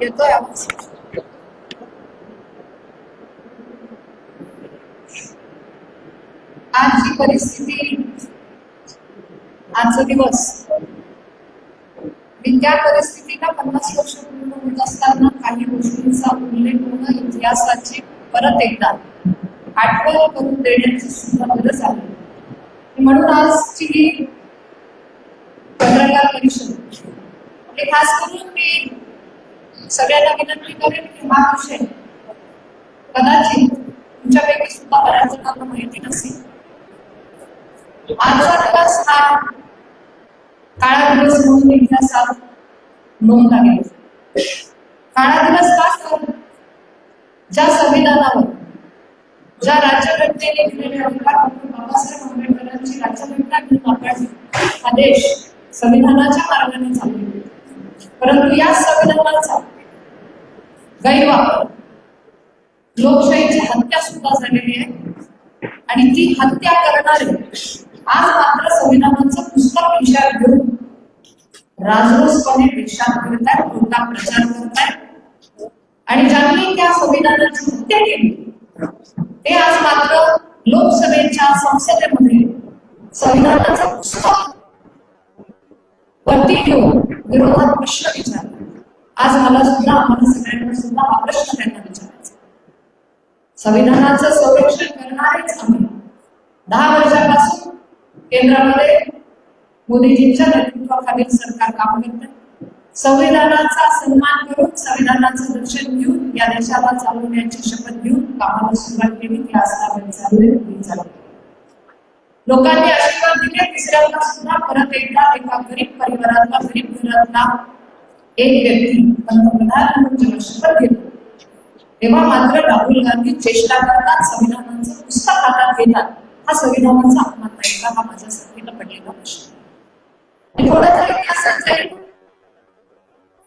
येतोय आवाज? आज जी परिस्थिती आजचा दिवस. मी परिस्थितीला पन्नास वर्ष पूर्ण होत असताना काही गोष्टींचा उल्लेख होणं इतिहासाची परत एकदा आठवण करून देण्याची सुद्धा गरज आहे. म्हणून आजची ही पत्रकार परिषद. हे खास करून मी सगळ्यांना विनंती करेन की हा विषय कदाचित तुमच्यापैकी सुद्धा बऱ्याच जणांना माहिती नसेल. आजचा दिवस हा काळा दिवस म्हणून इतिहासात नोंद गेला काळा दिवस का सर ज्या संविधानावर ज्या राज्यघटनेने दिलेले अधिकार बाबासाहेब आंबेडकरांची राज्यघटना घेऊन आपण आदेश संविधानाच्या मार्गाने चालले परंतु या संविधानाचा गैरवापर. लोकशाहीची हत्या सुद्धा झालेली आहे. आणि ती हत्या करणारे आज मात्र संविधानाचं पुस्तक विचार घेऊन राजरोसपणे देशात फिरतायत खोटा प्रचार करतायत. आणि ज्यांनी त्या संविधानाची हत्या केली ते आज मात्र लोकसभेच्या संसदेमध्ये संविधानाचं पुस्तक. वरती घेऊन विरोधात प्रश्न विचारला आज मला सुद्धा आम्हाला सगळ्यांना सुद्धा हा प्रश्न त्यांना विचारायचा. संविधानाचं संरक्षण करणारेच आम्ही. दहा वर्षापासून केंद्रामध्ये मोदीजींच्या नेतृत्वाखालील सरकार काम करत. संविधानाचा सन्मान करून संविधानाचं दर्शन घेऊन या देशाला चालवण्याची शपथ घेऊन कामाला सुरुवात केली ती आज चालू आहे. लोकांनी आशीर्वाद दिले तिसऱ्यांदा सुद्धा परत एकदा एका गरीब परिवारातला गरीब घरातला एक व्यक्ती पंतप्रधान म्हणून जेव्हा शपथ घेतो. तेव्हा मात्र राहुल गांधी चेष्टा करतात संविधानाचं पुस्तक हातात घेतात. हा संविधानाचा अपमान नाही का? हा माझ्यासाठी पडलेला प्रश्न. आणि थोडं तरी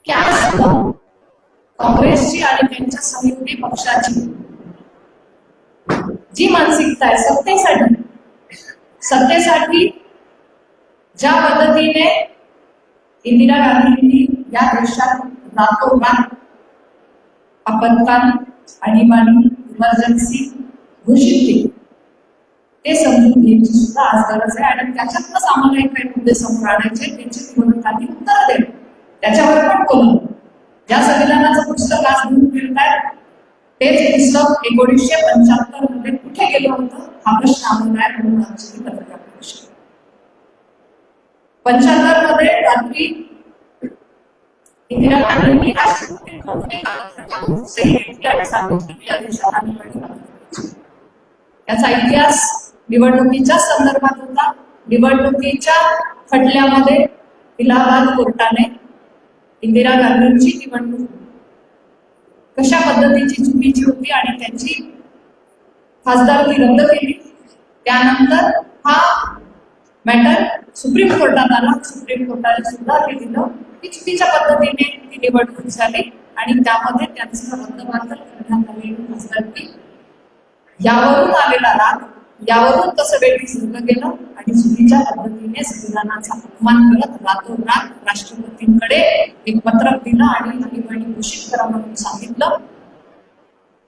की आज काँग्रेसची आणि त्यांच्या संयुक्ती पक्षाची. जी मानसिकता आहे सत्तेसाठी. सत्तेसाठी ज्या पद्धतीने इंदिरा गांधींनी या देशात रातोरात आपत्काल आणीबाणी इमर्जन्सी घोषित केली. ते समजून घ्यायची सुद्धा आज गरज आहे आणि त्याच्यातच आम्हाला एक काही मुद्दे समोर आणायचे त्यांची निवडणुकांनी उत्तर देणं त्याच्यावर पण बोलून ज्या संविधानाचं पुस्तक आज घेऊन फिरतायत तेच पुस्तक एकोणीसशे पंच्याहत्तरमध्ये कुठे गेलं होतं हा प्रश्न आम्हाला आहे म्हणून आमची पत्रकार परिषद. पंच्याहत्तरमध्ये रात्री इंदिरा गांधींनी राष्ट्रपती म्हणून सही घेतली आणि सांगितलं की या देशात आम्ही याचा इतिहास निवडणुकीच्या संदर्भात होता. निवडणुकीच्या खटल्यामध्ये इलाहाबाद कोर्टाने इंदिरा गांधींची निवडणूक कशा पद्धतीची चुकीची होती आणि त्यांची खासदारकी रद्द केली? त्यानंतर हा मॅटर सुप्रीम कोर्टात आला. सुप्रीम कोर्टाने सुद्धा हे दिलं. की चुकीच्या पद्धतीने ती निवडणूक झाली आणि त्यामध्ये त्यांचं रद्दबातल करण्यात आलेली खासदारकी यावरून आलेला राग यावरून कसं वेळी झुकलं गेलं आणि चुकीच्या पद्धतीने संविधानाचा अपमान करत रातोरात राष्ट्रपतींकडे एक पत्रक दिलं आणि आणीबाणी घोषित करा म्हणून सांगितलं.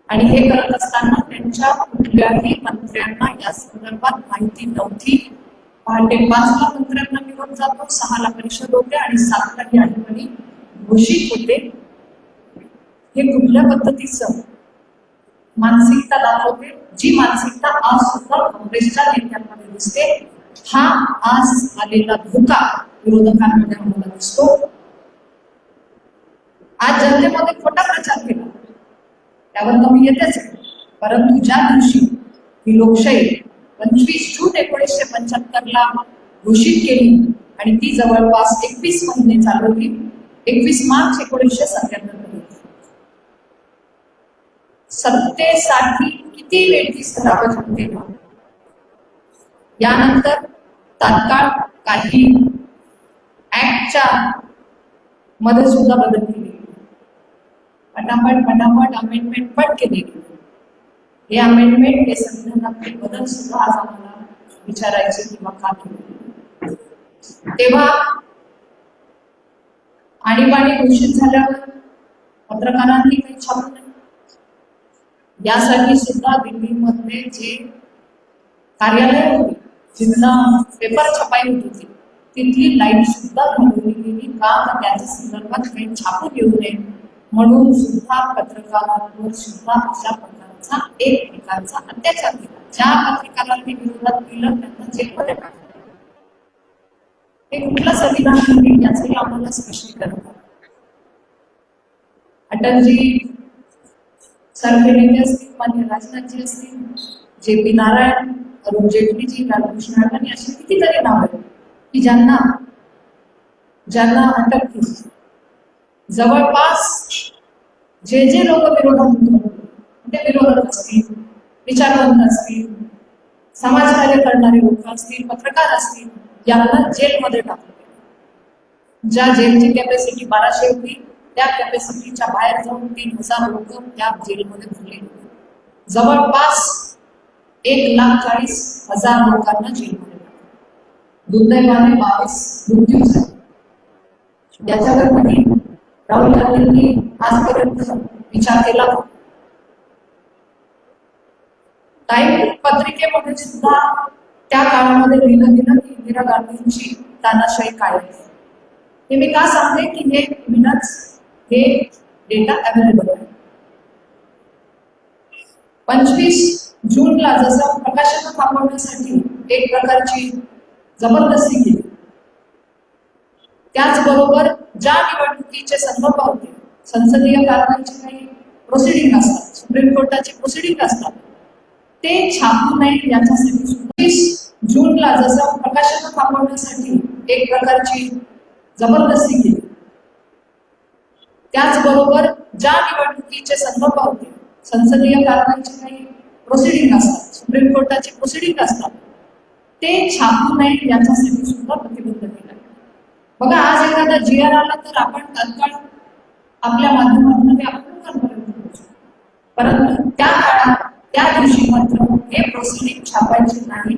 आणि हे करत असताना त्यांच्या कुठल्याही मंत्र्यांना या संदर्भात माहिती नव्हती. पहाटे पाचला मंत्र्यांना निवड जातो. सहाला परिषद होते आणि सातला ही आणीबाणी घोषित होते. हे कुठल्या पद्धतीचं मानसिकता दाखवते? जी मानसिकता आज सुद्धा काँग्रेसच्या नेत्यांमध्ये दिसते हा आज आलेला धोका विरोधकांमध्ये आम्हाला दिसतो. आज जनतेमध्ये खोटा प्रचार केला. त्यावर कमी येतेच आहे. परंतु ज्या दिवशी ही लोकशाही पंचवीस जून एकोणीसशे पंच्याहत्तर ला घोषित केली आणि ती जवळपास एकवीस महिने चालवली एकवीस मार्च एकोणीसशे सत्त्याहत्तर सत्तेसाठी किती वेळ ती सरावत होते यानंतर तात्काळ काही ऍक्टच्या मध्ये सुद्धा बदल केली पटापट पटापट अमेंडमेंट पण केली गेली. हे अमेंडमेंट हे संविधानातले बदल सुद्धा आज आम्हाला विचारायचे किंवा का केले. तेव्हा आणीबाणी घोषित झाल्यावर पत्रकारांनी काही छापलं नाही. यासाठी सुद्धा दिल्लीमध्ये जे कार्यालय होते जिथं पेपर छपाई होत होती तिथली लाइट सुद्धा घालवली गेली का? त्याच्या संदर्भात काही छापून येऊ नये म्हणून सुद्धा पत्रकारांवर सुद्धा अशा प्रकारे प्रकारचा एक प्रकारचा अत्याचार केला. ज्या पत्रकारांनी विरोधात केलं त्यांना जेलमध्ये टाकलं. हे कुठलं संविधान आहे याचंही आम्हाला स्पष्टीकरण अटलजी सारखे असतील मान्य राजनाथजी असतील जे पी नारायण अरुण जेटलीजी लालकृष्ण अडवाणी अशी कितीतरी नाव आहेत की ज्यांना ज्यांना अटक केली. जवळपास जे जे लोक विरोधात होते ते विरोधक असतील विचारवंत असतील, समाजकार्य करणारे लोक असतील, पत्रकार असतील, यांना जेलमध्ये टाकलं ज्या जेलची कॅपॅसिटी बाराशे होती, त्या कॅपॅसिटीच्या बाहेर जाऊन तीन हज़ार लोक त्या जेलमध्ये भरले जवळपास एक लाख चाळीस हज़ार लोकांना जेलमध्ये टाकलं. दुर्दैवाने बावीस मृत्यू झाले. याच्यावर कधी राहुल गांधींनी आजपर्यंत विचार केला का? टाईम पत्रिकेमध्ये सुद्धा त्या काळामध्ये लिहिलं गेलं की इंदिरा गांधींची तानाशाही काय आहे. हे मी का सांगते की हे विनच हे डेटा अवेलेबल आहे. पंचवीस जूनला जसं प्रकाशन थांबवण्यासाठी एक प्रकारची जबरदस्ती केली. त्याचबरोबर ज्या निवडणुकीचे संदर्भ होते संसदीय कारवाईचे काही प्रोसिडिंग असतात सुप्रीम कोर्टाचे प्रोसिडिंग असतात ते छापू नये याच्यासाठी सुद्धा. जूनला जसं प्रकाशन थांबवण्यासाठी एक प्रकारची जबरदस्ती केली. त्याचबरोबर ज्या निवडणुकीचे संदर्भ होते संसदीय कारवाईचे काही प्रोसिडिंग असतात सुप्रीम कोर्टाचे प्रोसिडिंग असतात ते छापू नये याच्यासाठी सुद्धा प्रतिबंध केला. बघा आज एखादा जी आर आला तर आपण तत्काळ आपल्या माध्यमातून ते आपण परंतु त्या काळात त्या दिवशी मात्र हे प्रोसिडिंग छापायचे नाही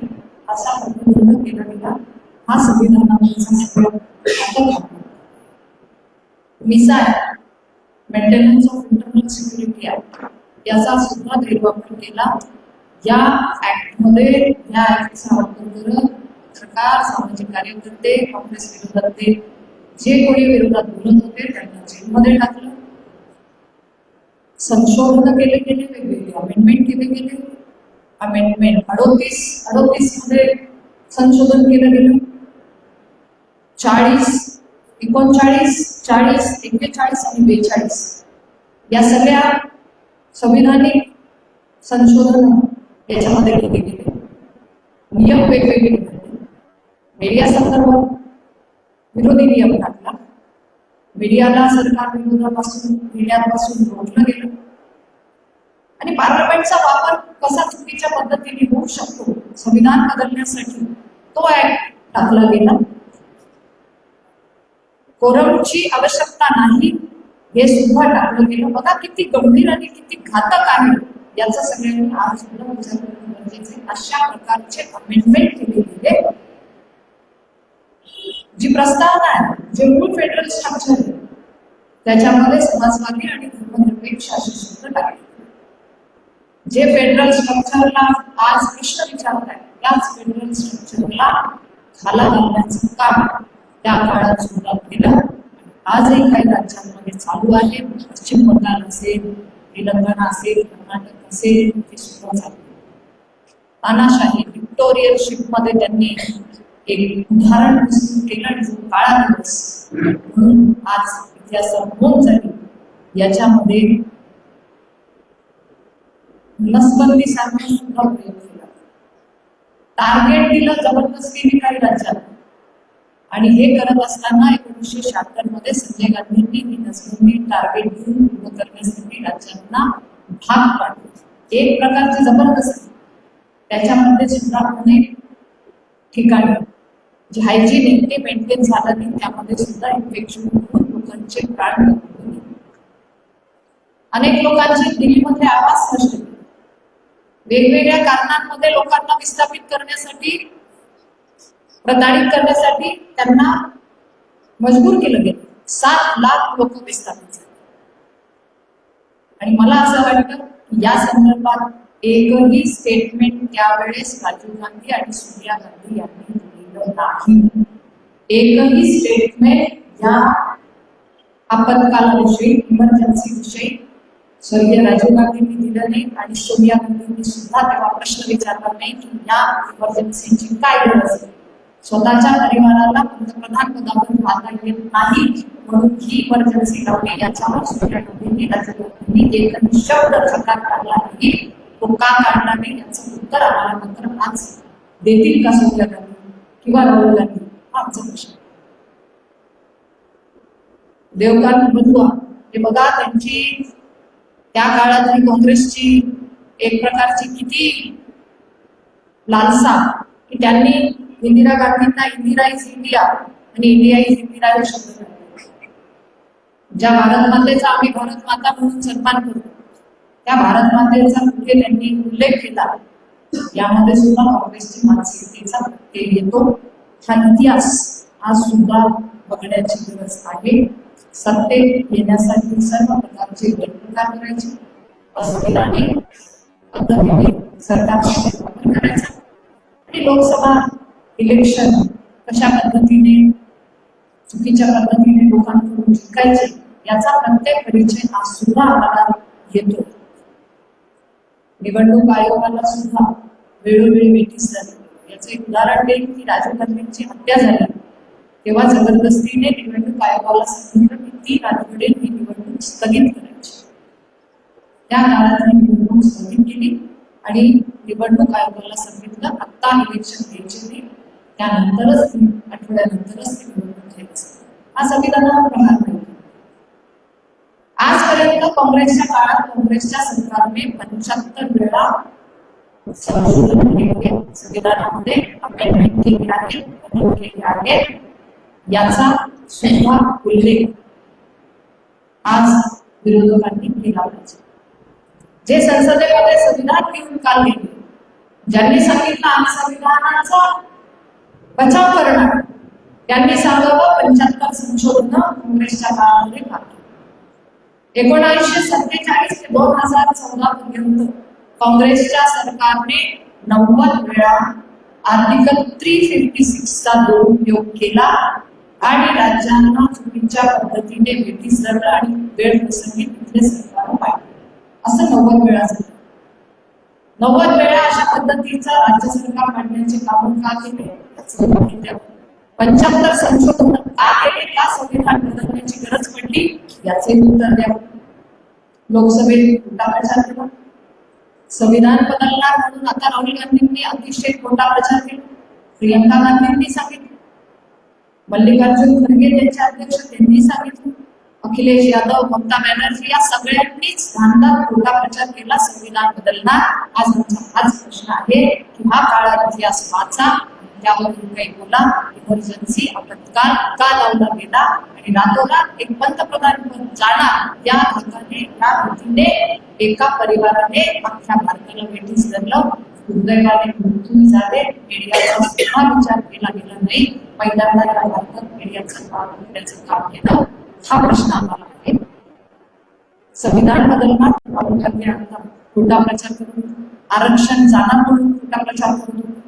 असा प्रतिबंध केला गेला. हा संविधानाचा MISA maintenance of internal security act याचा सुद्धा गैरवापर केला. या ऍक्टमध्ये या ऍक्टचा वापर करत पत्रकार सामाजिक कार्यकर्ते काँग्रेस विरोधात जे कोणी विरोधात बोलत होते त्यांना जेलमध्ये टाकलं. संशोधन केले गेले वेगवेगळे अमेंडमेंट केले गेले अमेंडमेंट अडोतीस अडोतीस मध्ये संशोधन केलं गेलं चाळीस एकोणचाळीस चाळीस एक्केचाळीस आणि बेचाळीस या सगळ्या संविधानिक संशोधन याच्यामध्ये केले गेले नियम वेगवेगळे मीडिया संदर्भात विरोधी नियम टाकला मीडियाला सरकार विरोधापासून मीडियापासून रोखलं गेलं. आणि पार्लमेंटचा वापर कसा चुकीच्या पद्धतीने होऊ शकतो संविधान बदलण्यासाठी तो ऍक्ट टाकला गेला. कोरमची आवश्यकता नाही हे सुद्धा टाकलं गेलं. बघा किती गंभीर आणि किती घातक आहे याचा सगळ्यांनी आज सुद्धा विचार करणं गरजेचे अशा प्रकारचे अमेंडमेंट केले गेले. जी प्रस्ताव जे मूळ फेडरल स्ट्रक्चर आहे त्याच्यामध्ये समाजवादी आणि धर्मनिरपेक्ष असे शब्द टाकले. जे फेडरल स्ट्रक्चरला आज प्रश्न विचारत आहे त्याच फेडरल स्ट्रक्चरला खाला घालण्याचं काम त्या काळात सुरुवात केलं. आजही काही राज्यांमध्ये चालू आहे. पश्चिम बंगाल असेल तेलंगणा असेल कर्नाटक असेल ते सुद्धा चालू आहे. तानाशाही व्हिक्टोरियनशिपमध्ये त्यांनी एक उदाहरण केलं काळा दिवस म्हणून आज इतिहासात नोंद झाली याच्यामध्ये नसबंदी सारखा सुद्धा उपयोग केला. टार्गेट दिलं जबरदस्तीने काही राज्यात. आणि हे करत असताना एकोणीसशे शहात्तरमध्ये संजय गांधींनी ही नसबंदी टार्गेट घेऊन पूर्ण करण्यासाठी राज्यांना भाग पाडले. एक प्रकारची जबरदस्ती. त्याच्यामध्ये सुद्धा अनेक ठिकाणी हायजीन इतके मेंटेन झालं नाही त्यामध्ये सुद्धा इन्फेक्शन होऊन लोकांचे प्राण अनेक लोकांचे दिल्लीमध्ये आवाज स्पष्ट वेगवेगळ्या कारणांमध्ये लोकांना विस्थापित करण्यासाठी प्रताडित करण्यासाठी त्यांना मजबूर केलं गेलं. सात लाख लोक विस्थापित झाले. आणि मला असं वाटतं या संदर्भात एकही स्टेटमेंट त्यावेळेस राजीव गांधी आणि सोनिया गांधी यांनी दिलेलं नाही एकही स्टेटमेंट या आपत्कालाविषयी इमर्जन्सी विषयी स्वर्गीय राजीव गांधींनी दिलं नाही आणि सोनिया गांधींनी सुद्धा तेव्हा प्रश्न विचारला नाही की या इमर्जन्सीची काय गरज आहे? स्वतःच्या परिवाराला पंतप्रधान पदावर राहता येत नाही म्हणून ही इमर्जन्सी लावली. याच्यावर सोनिया गांधींनी राजीव गांधींनी एकही शब्द प्रकार काढला नाही तो का काढला नाही याचं उत्तर आम्हाला नंतर आज देतील का सोनिया गांधी? किंवा राहुल गांधी हा आमचा प्रश्न. देवकांत बंधुआ हे बघा त्यांची त्या काळातली काँग्रेसची एक प्रकारची किती लालसा की त्यांनी इंदिरा गांधींना इंदिरा इज इंडिया आणि इंडिया इज इंदिरा हे शब्द ज्या भारत मातेचा आम्ही भारत माता म्हणून सन्मान करतो त्या भारत मातेचा कुठे त्यांनी उल्लेख केला? यामध्ये सुद्धा काँग्रेसची मानसिकतेचा प्रत्यय येतो. हा इतिहास आज सुद्धा बघण्याची गरज आहे. सत्तेत येण्यासाठी सर्व प्रकारचे गटप्रकार करायचे? असलेलाने सरकारचा वापर करायचा. आणि लोकसभा इलेक्शन कशा पद्धतीने चुकीच्या पद्धतीने लोकांकडून जिंकायचे याचा प्रत्येक परिचय आज सुद्धा आम्हाला येतो. निवडणूक आयोगाला सुद्धा वेळोवेळी भेटीस झाली. याचं एक उदाहरण देईन की राजीव गांधींची हत्या झाली. तेव्हा जबरदस्तीने निवडणूक आयोगाला सांगितलं की तीन आठवडे ही निवडणूक स्थगित करायची. त्या काळात ही निवडणूक स्थगित केली आणि निवडणूक आयोगाला सांगितलं आत्ता इलेक्शन घ्यायचे नाही. त्यानंतरच आठवड्यानंतरच ती निवडणूक घ्यायची हा संविधानावर प्रहार नाही आजपर्यंत काँग्रेसच्या काळात काँग्रेसच्या सरकारने पंच्याहत्तर वेळा संशोधन आपल्या संविधानामध्ये केली आहे केली आहे. याचा सुद्धा उल्लेख आज विरोधकांनी केला पाहिजे. जे संसदेमध्ये संविधान घेऊन काल गेले ज्यांनी सांगितलं आम्ही संविधानाचा बचाव करणार त्यांनी सांगावं पंच्याहत्तर संशोधन काँग्रेसच्या काळामध्ये एकोणीसशे सत्तेचाळीस ते दोन हजार चौदा पर्यंत काँग्रेसच्या सरकारने नव्वद वेळा आर्टिकल थ्री फिफ्टी सिक्सचा दुरुपयोग केला आणि राज्यांना चुकीच्या पद्धतीने भेटीस धरलं आणि वेळ प्रसंगी तिथले सरकार पाहिजे असं नव्वद वेळा झालं. नव्वद वेळा अशा पद्धतीचं राज्य सरकार मांडण्याचे काम का केले? पंच्याहत्तर संशोधन का केले? का संविधान बदलण्याची गरज पडली? याचे उत्तर द्यावं लोकसभेत खोटा प्रचार केला. संविधान बदलणार म्हणून आता राहुल गांधींनी अतिशय खोटा प्रचार केला. प्रियंका गांधींनी सांगितलं. मल्लिकार्जुन खरगे त्यांचे अध्यक्ष त्यांनी सांगितलं. अखिलेश यादव ममता बॅनर्जी या सगळ्यांनीच घाणदार खोटा प्रचार केला. संविधान बदलणार आज आमचा हाच प्रश्न आहे. की हा काळा इतिहास वाचा. त्यावर काही बोला इमर्जन्सी आपत्काल का लावला गेला आणि रातोरात एक पंतप्रधान पद जाणार या हक्काने या भीतीने एका परिवाराने अख्ख्या भारताला वेठीस धरलं. दुर्दैवाने मृत्यू झाले. मीडियाचा सुद्धा विचार केला गेला नाही. पहिल्यांदा या भारतात मीडियाचं काम करण्याचं काम केलं. हा प्रश्न आम्हाला आहे. संविधान बदलणार राहुल गांधी आता खोटा प्रचार करून आरक्षण जाणार म्हणून खोटा प्रचार करतो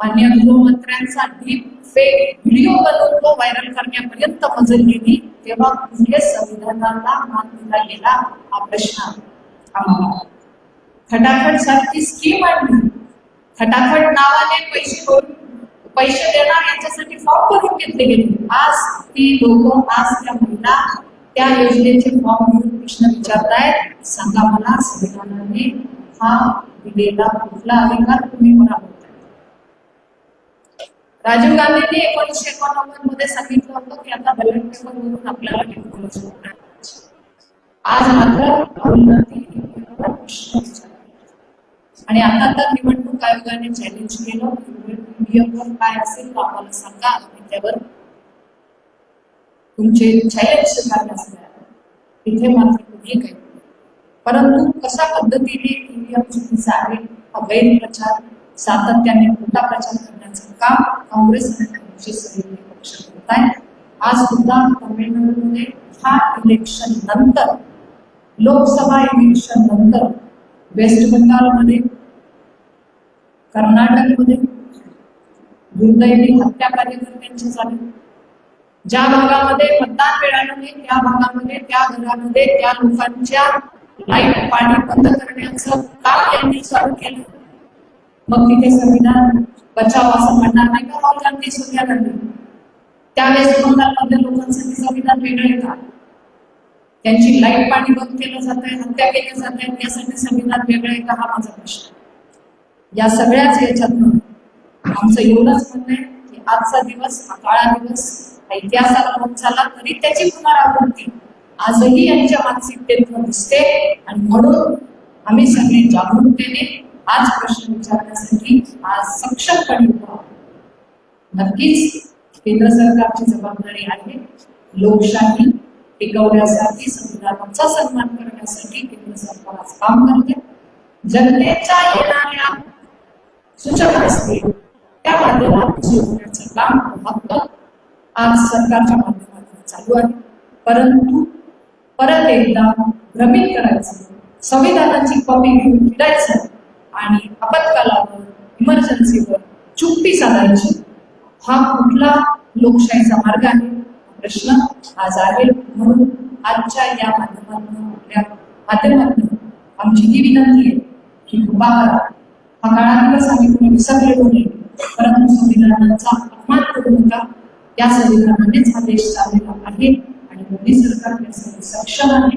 मान्य गृहमंत्र्यांचा डीप फेक व्हिडिओ बनवून तो व्हायरल करण्यापर्यंत मजल गेली तेव्हा कुठे संविधानाला मान दिला गेला हा प्रश्न आम्हाला. खटाखट सारखी स्कीम आणली. खटाखट नावाने पैसे भरून पैसे देणार याच्यासाठी फॉर्म भरून घेतले गेले. आज ती लोक आज त्या महिला त्या योजनेचे फॉर्म भरून प्रश्न विचारतायत. सांगा मला संविधानाने हा दिलेला कुठला अधिकार तुम्ही मला राजीव गांधींनी एकोणीसशे एकोणनव्वदमध्ये सांगितलं होतं की आता बॅलेट पेपर वरून आपल्याला टेक्नॉलॉजी आज मात्र राहुल आणि आता तर निवडणूक आयोगाने चॅलेंज केलं. ईव्हीएमवर काय असेल तो आम्हाला सांगा. आम्ही त्यावर तुमचे चॅलेंज स्वीकारण्यास तिथे मात्र कुठे काही परंतु कशा पद्धतीने ईव्हीएम चुकीचा आहे हा गैरप्रचार सातत्याने खोटा प्रचार करण्याचं काम काँग्रेस आणि काँग्रेसचे सहयोगी पक्ष करत आहेत आज सुद्धा तामिळनाडूमध्ये ह्या इलेक्शन नंतर लोकसभा इलेक्शन नंतर वेस्ट बंगालमध्ये कर्नाटकमध्ये दुर्दैवी हत्या कार्यकर्त्यांची झाली. ज्या भागामध्ये मतदान मिळालं नाही त्या भागामध्ये त्या घरामध्ये त्या लोकांच्या लाइट पाणी बंद करण्याचं काम त्यांनी चालू केलं. मग तिथे संविधान बचाव असं म्हणणार नाही का? हो, राहुल गांधी सोनिया गांधी त्या वेस्ट लोकांसाठी संविधान वेगळे का त्यांची लाइट पाणी बंद केलं जात आहे हत्या केल्या जात आहेत यासाठी संविधान वेगळं आहे का हा माझा प्रश्न या सगळ्याच याच्यातनं आमचं एवढंच म्हणणं आहे की आजचा दिवस हा काळा दिवस हा इतिहासाला नोंद झाला तरी त्याची पुनरावृत्ती आजही यांच्या मानसिकतेतून दिसते. आणि म्हणून आम्ही सगळे जागरूकतेने आज प्रश्न विचारण्यासाठी आज सक्षमपणे उभा नक्कीच केंद्र सरकारची जबाबदारी आहे लोकशाही टिकवण्यासाठी संविधानाचा सन्मान करण्यासाठी केंद्र सरकार आज काम करते. जनतेच्या येणाऱ्या सूचना असतील त्या माध्यमातून काम फक्त आज सरकारच्या माध्यमातून चालू आहे. परंतु परत एकदा भ्रमित करायचं संविधानाची कॉपी घेऊन फिरायचं आणि आपत्कालावर इमर्जन्सीवर चुप्पी साधायची. हा कुठला लोकशाहीचा मार्ग आहे? प्रश्न आज आहे. म्हणून आजच्या या माध्यमातून आपल्या माध्यमातून आमची ही विनंती आहे की कृपा करा. हा काळा दिवस आम्ही कोणी विसरलेलो नाही परंतु संविधानाचा अपमान करू नका. या संविधानानेच हा देश चाललेला आहे आणि मोदी सरकार सक्षम आहे.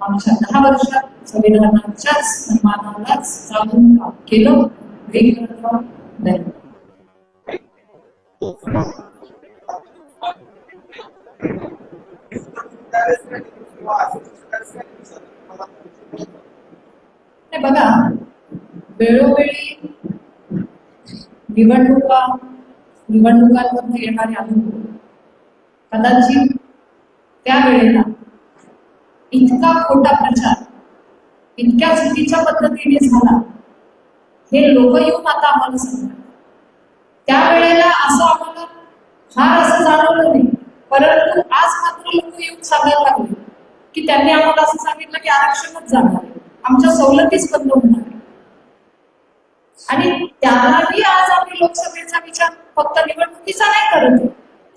आमच्या दहा वर्षात संविधानाच्याच सन्मानालाच जाऊन काम केलं हे नाही बघा वेळोवेळी निवडणुका निवडणुकांमध्ये येणारे अनुभव कदाचित त्या वेळेला इतका खोटा प्रचार इतक्या चुकीच्या पद्धतीने झाला हे लोक येऊन आता आम्हाला सांगतात त्यावेळेला असं आम्हाला फार असं जाणवलं नाही परंतु आज मात्र लोक येऊन सांगायला लागले की त्यांनी आम्हाला असं सांगितलं की आरक्षणच जाणार आमच्या सवलतीच बंद होणार आणि त्यालाही आज आम्ही लोकसभेचा विचार फक्त निवडणुकीचा नाही करत आहे.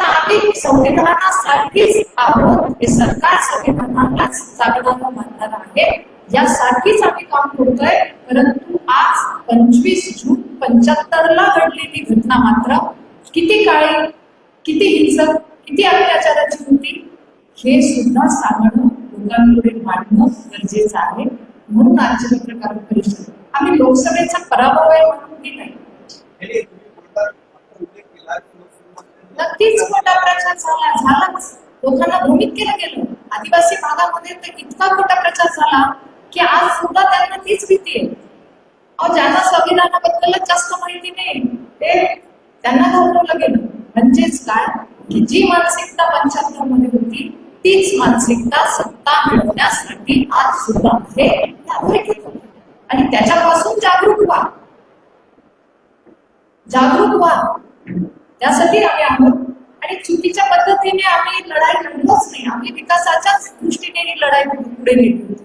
आम्ही संविधानासाठीच आहोत हे सरकार संविधानालाच जागणारं मानणार आहे. यासाठीच आम्ही काम करतोय. परंतु आज पंचवीस जून पंच्याहत्तर ला घडलेली घटना मात्र. किती काळी किती हिंसक किती अत्याचाराची होती हे सुद्धा सांगणं लोकांपुढे मांडणं गरजेचं आहे. म्हणून आजची पत्रकार परिषद. आम्ही लोकसभेचा पराभव आहे म्हणून की नाही नक्कीच खोटा प्रचार झाला झालाच लोकांना भ्रमित केलं गेलं. आदिवासी भागामध्ये तर इतका खोटा प्रचार झाला की आज सुद्धा त्यांना तीच भीती आहे. अहो ज्यांना संविधानाबद्दलच जास्त माहिती नाही ते त्यांना घाबरवलं गेलं. म्हणजेच काय? की जी मानसिकता पंच्याहत्तरमध्ये होती तीच मानसिकता सत्ता मिळवण्यासाठी आज सुद्धा हे आणि त्याच्यापासून जागरूक व्हा. जागरूक व्हा. त्यासाठी आम्ही आहोत. आणि चुकीच्या पद्धतीने आम्ही लढाई लढलोच नाही. आम्ही विकासाच्याच दृष्टीने ही लढाई पुढे नेली.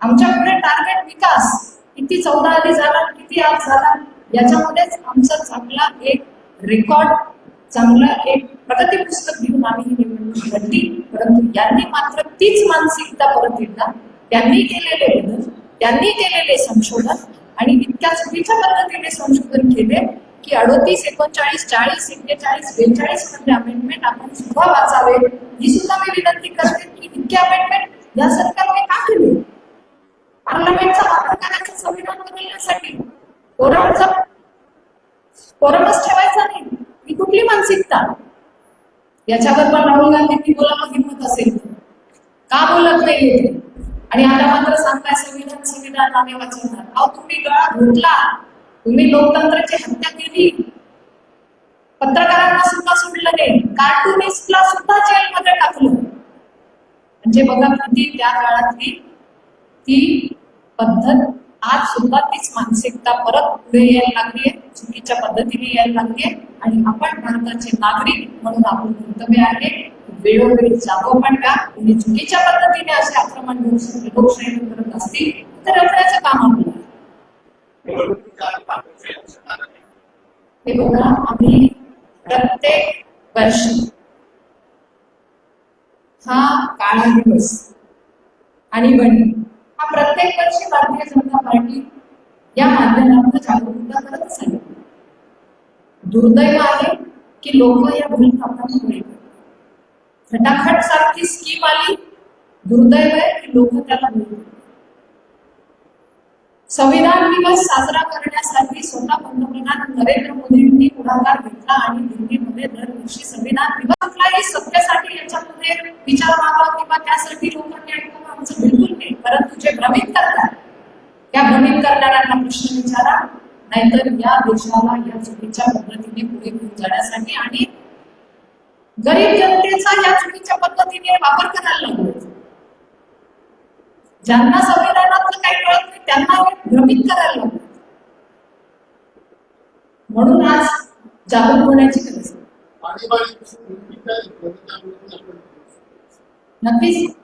आमच्या पुढे टार्गेट विकास किती चौदा आधी झाला किती आज झाला याच्यामध्येच आमचा चांगला एक रेकॉर्ड चांगला एक प्रगती पुस्तक घेऊन आम्ही ही निवडणूक लढली. परंतु यांनी मात्र तीच मानसिकता परत एकदा त्यांनी केलेले बदल त्यांनी केलेले संशोधन आणि इतक्या चुकीच्या पद्धतीने संशोधन केले की अडोतीस एकोणचाळीस चाळीस एक्केचाळीस बेचाळीसमध्ये अमेंडमेंट आपण सुद्धा वाचावे. ही सुद्धा मी विनंती करते की इतके अमेंडमेंट या सरकारने का केले? पार्लमेंटचा वापर करायचा संविधान बदलण्यासाठी. कोरमचा कोरमच ठेवायचा नाही. ही कुठली मानसिकता? याच्यावर पण राहुल गांधींनी बोलायला हिंमत असेल. का बोलत नाहीये आणि आता मात्र सांगताय संविधान संविधान आम्ही वाचवणार. अहो तुम्ही गळा घुटला. तुम्ही लोकतंत्राची हत्या केली. पत्रकारांना सुद्धा सोडलं नाही. कार्टुनिस्टला सुद्धा जेलमध्ये टाकलं. म्हणजे बघा किती त्या काळातली ती पद्धत आज सुद्धा तीच मानसिकता परत पुढे यायला लागली चुकीच्या पद्धतीने यायला लागली आणि आपण भारताचे नागरिक म्हणून आपलं कर्तव्य आहे. वेळोवेळी जागो पण का तुम्ही चुकीच्या पद्धतीने असे आक्रमण लोकशाही लोकशाही करत असतील तर रखण्याचं काम आपलं प्रत्येक वर्षी हा काळा दिवस हा प्रत्येक वर्षी भारतीय जनता पार्टी जागरूकता करतच आहे दुर्दैव आहे की लोक या भूलथापांना बळी स्कीम आली, दुर्दैव आहे की लोक. संविधान दिवस साजरा करण्यासाठी स्वतः पंतप्रधान नरेंद्र मोदींनी पुढाकार घेतला आणि दिल्लीमध्ये दरवर्षी संविधान दिवस कुठलाही सत्यासाठी याच्यामध्ये विचार व्हावा किंवा त्यासाठी लोकांनी ऐकून आमचं बिलकुल नाही. परंतु जे भ्रमित करतात त्या भ्रमित करणाऱ्यांना प्रश्न विचारा. नाहीतर या देशाला या चुकीच्या पद्धतीने पुढे घेऊन जाण्यासाठी आणि गरीब जनतेचा या चुकीच्या पद्धतीने वापर करायला लागतो ज्यांना संविधानातलं काही कळत नाही. त्यांना भ्रमित करायला लागलो म्हणून आज जागरूक होण्याची गरज नक्कीच.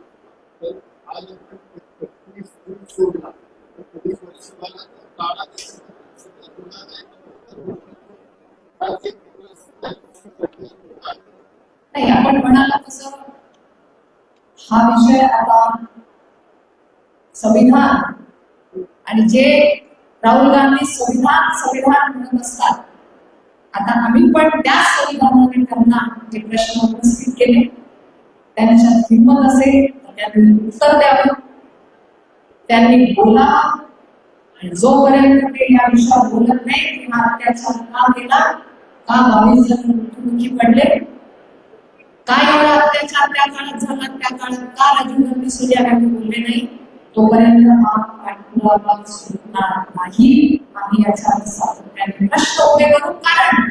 नाही आपण म्हणाला तसं हा विषय आता संविधान. आणि जे राहुल गांधी संविधान संविधान म्हणत असतात आता आम्ही पण त्याच संविधानाने त्यांना जे प्रश्न उपस्थित केले. त्यांच्यात हिंमत असेल तर त्यांनी उत्तर द्यावं. त्यांनी बोलावं. आणि जोपर्यंत ते या विषयावर बोलत नाही किंवा हा अत्याचार का केला का बावीस जण मृत्युमुखी पडले? काय एवढा अत्याचार त्या काळात झाला त्या काळात का राजीव गांधी सोनिया गांधी बोलले नाही? तोपर्यंत हा पाठपुरावा सुटणार नाही. आम्ही याचा सातत्याने प्रश्न उभे करू कारण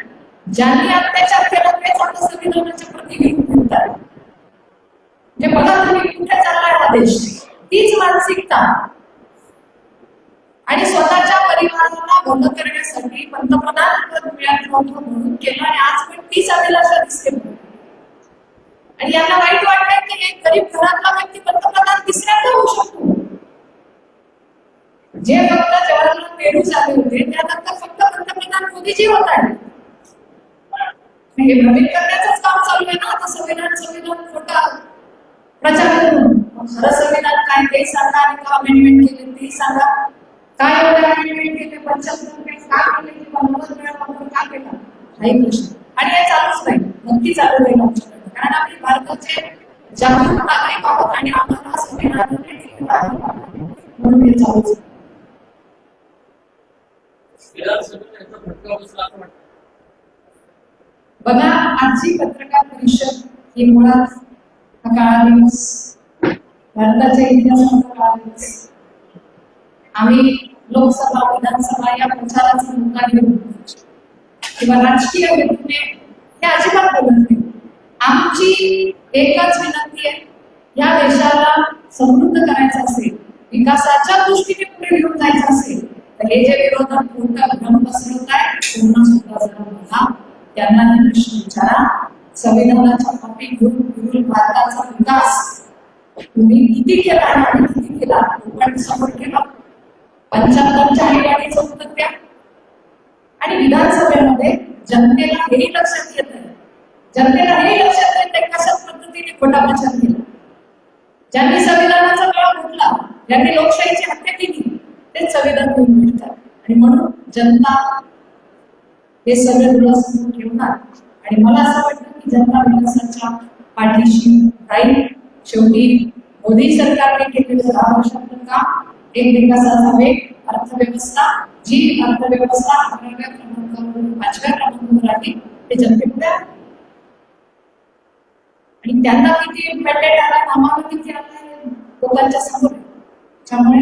ज्यांनी अत्याचार केला तेच आता संविधानाच्या प्रतिनिधी म्हणतात म्हणजे बघा तुम्ही कुठे चाललाय हा देश? तीच मानसिकता. आणि स्वतःच्या परिवाराला बंद करण्यासाठी पंतप्रधान पद मिळत नव्हतं म्हणून केलं आणि आज पण तीच अभिलाषा दिसते आणि यांना वाईट वाटतंय की एक गरीब घरातला व्यक्ती पंतप्रधान तिसऱ्यांदा होऊ शकतो. जे फक्त जवाहरलाल नेहरू झाले होते त्यानंतर फक्त पंतप्रधान मोदीजी होत आहेत हे भ्रमित करण्याचंच काम चालू आहे ना आता संविधान संविधान खोटा. प्रचार करून. खरं संविधान काय ते सांगा आणि का अमेंडमेंट केले ते सांगा. काय एवढे अमेंडमेंट केले पंचायत का केले किंवा नव्वद वेळा वापर का केला? हाही प्रश्न. आणि हे चालूच नाही. नक्की चालू राहील आमच्याकडे कारण आम्ही भारताचे जागरूक नागरिक आहोत आणि आम्हाला संविधान म्हणून हे चालूच आहे. विधानसभेत याचा फटका बसला असं वाटतं बघा आजची पत्रकार परिषद ही मुळात हा काळा दिवस भारताच्या इतिहासाचा काळा दिवस. आम्ही लोकसभा विधानसभा या प्रचाराचा मुद्दा घेऊन किंवा राजकीय व्यक्तीने हे अजिबात बोलत नाही. आमची एकच विनंती आहे या देशाला समृद्ध करायचं असेल विकासाच्या दृष्टीने पुढे घेऊन जायचं असेल हे जे विरोधक खोटं भ्रम पसरवत आहे पूर्ण सुद्धा जरा बघा त्यांना हे प्रश्न विचारा. संविधानाच्या कॉपी घेऊन फिरून भारताचा विकास तुम्ही किती केला आणि किती केला? कोकण समोर केला पंच्याहत्तरच्या आईवाडीचं उत्तर द्या. आणि विधानसभेमध्ये जनतेला हे लक्षात येत आहे जनतेला हे लक्षात येत आहे कशा पद्धतीने खोटा प्रचार केला. ज्यांनी संविधानाचा गळा उठला ज्यांनी लोकशाहीची हत्या केली तेच संविधान घेऊन मिळतात. आणि म्हणून जनता हे सगळे डोळ्यासमोर ठेवणार. आणि मला असं वाटतं की जनता विकासाच्या पाठीशी राहील. शेवटी मोदी सरकारने केलेलं दहा वर्षातलं काम एक विकासाचा वेग अर्थव्यवस्था जी अर्थव्यवस्था अकराव्या क्रमांकावर पाचव्या क्रमांकावर आली ते जनतेपुढे आणि त्यांना किती मॅन्डेट आला आम्हाला किती आला लोकांच्या समोर त्यामुळे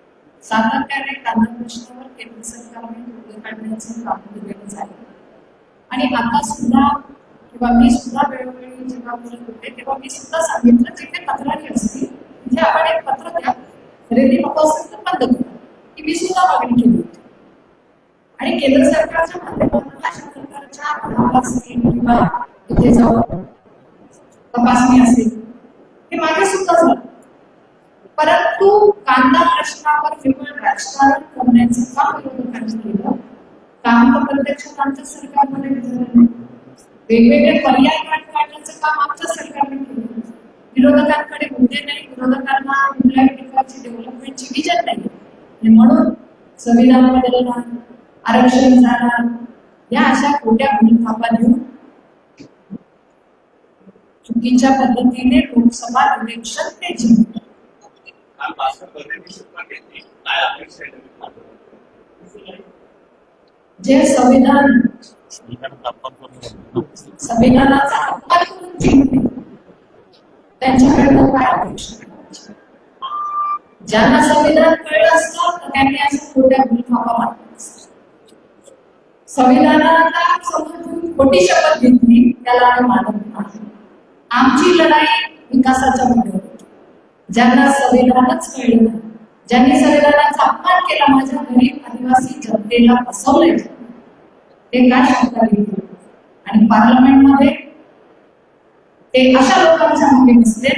सातत्याने कांदा प्रश्नावर केंद्र सरकारने तोडगा काढण्याचं काम केलेलं आहे आणि आता सुद्धा किंवा मी सुद्धा वेळोवेळी जेव्हा बोलत होते तेव्हा मी सुद्धा सांगितलं जिथे काही तक्रारी असतील तिथे आपण एक पत्र द्या. खरेदी नको असेल तर बंद करा. ही मी सुद्धा मागणी केली होती. आणि केंद्र सरकारच्या माध्यमातून अशा प्रकारच्या तपासणी किंवा इथे जाऊन तपासणी असेल हे मागे सुद्धा झालं. परंतु कांदा प्रश्नावर केवळ राजकारण करण्याचं काम विरोधकांनी केलं काम तर प्रत्यक्षात आमच्या सरकारमध्ये झालं वेगवेगळे पर्याय काढण्याचं काम आमच्या सरकारने केलं. विरोधकांकडे मुद्दे नाही विरोधकांना कुठल्याही प्रकारची डेव्हलपमेंटची विजन नाही. आणि म्हणून संविधान बदलणार आरक्षण जाणार या अशा खोट्या भूमिकापा देऊन चुकीच्या पद्धतीने लोकसभा इलेक्शन ते जिंकले. जे संविधान संविधानाचा अपमान करून त्यांच्याकडनं काय अपेक्षा ज्यांना संविधान कळलं असतं तर त्यांनी अशा खोट्या भूलथापा मारल्या संविधानाला समजून खोटी शपथ घेतली त्याला आम्ही मानत नाही. आमची लढाई विकासाच्या मुद्द्यावर ज्यांना संविधानच कळलं नाही, ज्यांनी संविधानाचा अपमान केला माझ्या गरीब आदिवासी जनतेला फसवलंय. ते काय शब्द लिहिले आणि पार्लमेंटमध्ये ते अशा लोकांच्या मागे दिसले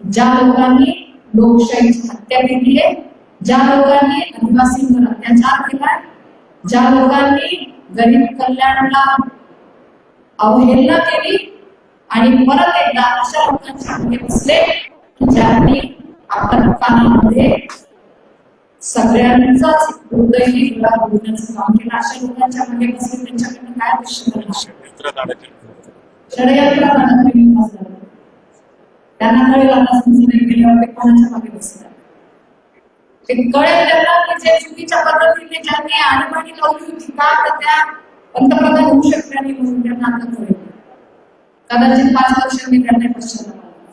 ज्या लोकांनी लोकशाहीची हत्या केली आहे ज्या लोकांनी आदिवासींवर अत्याचार केलाय ज्या लोकांनी गरीब कल्याणला अवहेलना केली आणि परत एकदा अशा लोकांच्या मागे दिसले ज्यांनी कानामध्ये सगळ्यांचाच हृदयही गुलाब होण्याचं काम केलं. अशा लोकांच्या बसले त्यांच्याकडनं काय षडयंत्र. त्यांना कळेल आता संसदेत गेल्यावर ते कोणाच्या मागे बसतात. ते कळेल त्यांना की जे चुकीच्या पद्धतीने ज्यांनी आणीबाणी लावली होती का तर त्या पंतप्रधान होऊ शकल्या नाही म्हणून त्यांना आता कळेल. कदाचित पाच वर्षांनी त्यांना पश्चाताप